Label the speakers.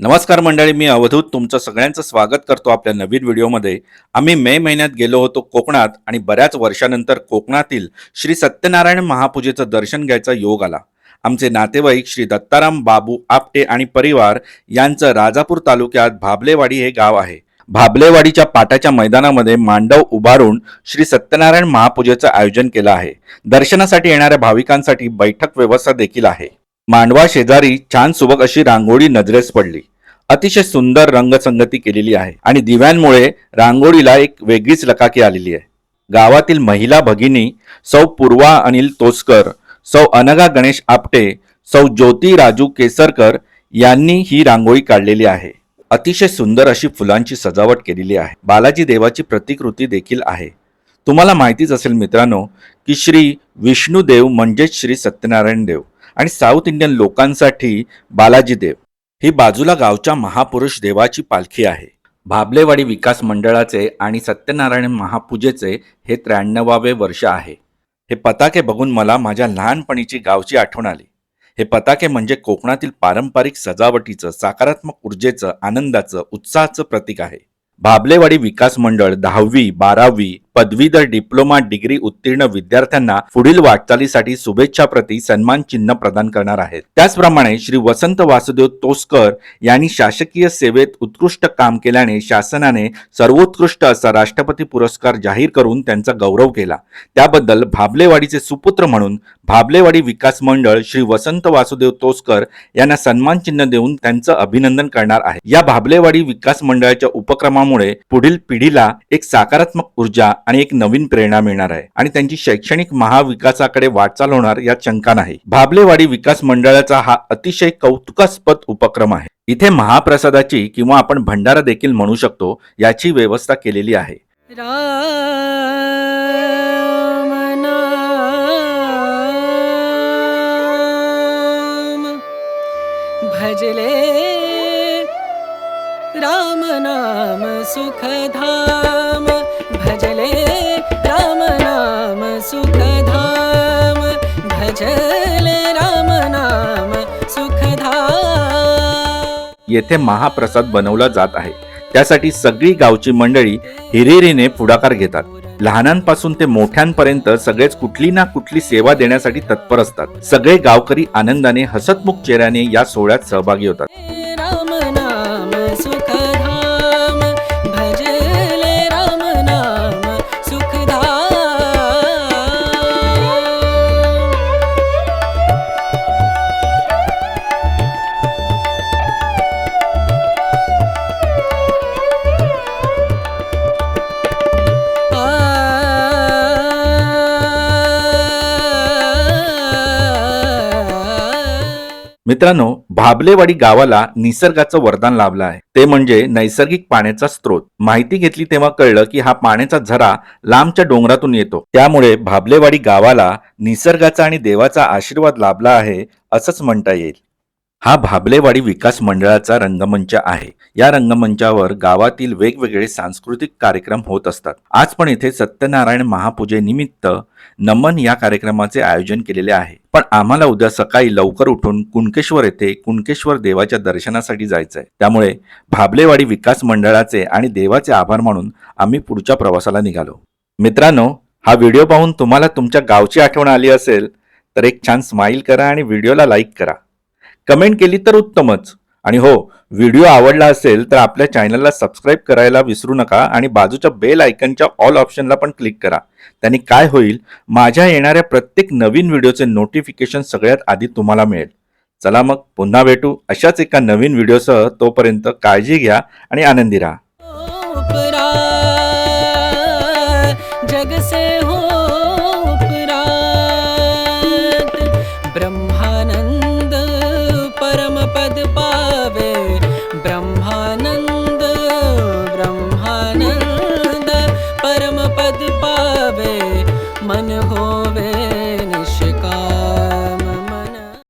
Speaker 1: नमस्कार मंडळी मी अवधूत. तुमचं सगळ्यांचं स्वागत करतो आपल्या नवीन व्हिडिओमध्ये. आम्ही मे महिन्यात गेलो होतो कोकणात आणि बऱ्याच वर्षानंतर कोकणातील श्री सत्यनारायण महापूजेचं दर्शन घ्यायचा योग आला. आमचे नातेवाईक श्री दत्ताराम बाबू आपटे आणि परिवार यांचं राजापूर तालुक्यात भाबलेवाडी हे गाव आहे. भाबलेवाडीच्या पाटाच्या मैदानामध्ये मांडव उभारून श्री सत्यनारायण महापूजेचं आयोजन केलं आहे. दर्शनासाठी येणाऱ्या भाविकांसाठी बैठक व्यवस्था देखील आहे. मांडवा शेजारी छान सुबक अशी रांगोळी नजरेस पडली. अतिशय सुंदर रंगसंगती केलेली आहे आणि दिव्यांमुळे रांगोळीला एक वेगळीच लकाकी आलेली आहे. गावातील महिला भगिनी सौ पूर्वा अनिल तोसकर सौ अनगा गणेश आपटे सौ ज्योती राजू केसरकर यांनी ही रांगोळी काढलेली आहे. अतिशय सुंदर अशी फुलांची सजावट केलेली आहे. बालाजी देवाची प्रतिकृती देखील आहे. तुम्हाला माहितीच असेल मित्रांनो की श्री विष्णुदेव म्हणजेच श्री सत्यनारायण देव. आणि साऊथ इंडियन लोकांसाठी बालाजी देव ही बाजूला गावच्या महापुरुष देवाची पालखी आहे. भाबलेवाडी विकास मंडळाचे आणि सत्यनारायण महापूजेचे हे त्र्याण्णवावे वर्ष आहे. हे पताके बघून मला माझ्या लहानपणीची गावची आठवण आली. हे पताके म्हणजे कोकणातील पारंपरिक सजावटीचं सकारात्मक ऊर्जेचं आनंदाचं उत्साहाचं प्रतीक आहे. भाबलेवाडी विकास मंडळ दहावी बारावी पदवीधर डिप्लोमा डिग्री उत्तीर्ण विद्यार्थ्यांना पुढील वाटचालीसाठी शुभेच्छा प्रति सन्मान चिन्ह प्रदान करणार आहेत. त्याचप्रमाणे श्री वसंत वासुदेव तोसकर यांनी शासकीय सेवेत उत्कृष्ट काम केल्याने शासनाने सर्वोत्कृष्ट असा राष्ट्रपती पुरस्कार जाहीर करून त्यांचा गौरव केला. त्याबद्दल भाबलेवाडीचे सुपुत्र म्हणून भाबलेवाडी विकास मंडळ श्री वसंत वासुदेव तोसकर यांना सन्मान चिन्ह देऊन त्यांचं अभिनंदन करणार आहे. या भाबलेवाडी विकास मंडळाच्या उपक्रमामुळे पुढील पिढीला एक सकारात्मक ऊर्जा आणि एक नवीन प्रेरणा मिळणार आहे. आणि त्यांची शैक्षणिक महाविकासाकडे वाटचाल होणार यात शंका नाही. भाबलेवाडी विकास मंडळाचा हा अतिशय कौतुकास्पद उपक्रम आहे. इथे महाप्रसादाची किंवा आपण भंडारा देखील म्हणू शकतो याची व्यवस्था केलेली आहे.
Speaker 2: भजले राम नाम सुखधाम। भजले राम नाम सुखधाम। भजले राम नाम सुखधाम।
Speaker 1: येथे महाप्रसाद बनवला जात आहे. त्यासाठी सगळी गावची मंडळी हिरिरीने पुढाकार घेतात. लहानांपासून ते मोठ्यांपर्यंत सगळेच कुठली ना कुठली सेवा देण्यासाठी तत्पर असतात. सगळे गावकरी आनंदाने हसतमुख चेहऱ्याने या सोहळ्यात सहभागी होतात. मित्रांनो भाबलेवाडी गावाला निसर्गाचं वरदान लाभलं आहे. ते म्हणजे नैसर्गिक पाण्याचा स्रोत. माहिती घेतली तेव्हा कळलं की हा पाण्याचा झरा लांबच्या डोंगरातून येतो. त्यामुळे भाबलेवाडी गावाला निसर्गाचा आणि देवाचा आशीर्वाद लाभला आहे असंच म्हणता येईल. हा भाबलेवाडी विकास मंडळाचा रंगमंच आहे. या रंगमंचावर गावातील वेगवेगळे सांस्कृतिक कार्यक्रम होत असतात. आज पण इथे सत्यनारायण महापूजेनिमित्त नमन या कार्यक्रमाचे आयोजन केलेले आहे. पण आम्हाला उद्या सकाळी लवकर उठून कुणकेश्वर येथे कुणकेश्वर देवाच्या दर्शनासाठी जायचंय. त्यामुळे भाबलेवाडी विकास मंडळाचे आणि देवाचे आभार मानून आम्ही पुढच्या प्रवासाला निघालो. मित्रांनो हा व्हिडिओ पाहून तुम्हाला तुमच्या गावची आठवण आली असेल तर एक छान स्माईल करा आणि व्हिडिओला लाईक करा. कमेंट केली तर उत्तमच. आणि हो व्हिडिओ आवडला असेल तर आपल्या चॅनलला सबस्क्राईब करायला विसरू नका आणि बाजूच्या बेल आयकनच्या ऑल ऑप्शनला पण क्लिक करा. त्यांनी काय होईल? माझ्या येणाऱ्या प्रत्येक नवीन व्हिडिओचे नोटिफिकेशन सगळ्यात आधी तुम्हाला मिळेल. चला मग पुन्हा भेटू. अशाच एका नवीन व्हिडिओसह तोपर्यंत काळजी घ्या आणि आनंदी राहा.
Speaker 2: मन हो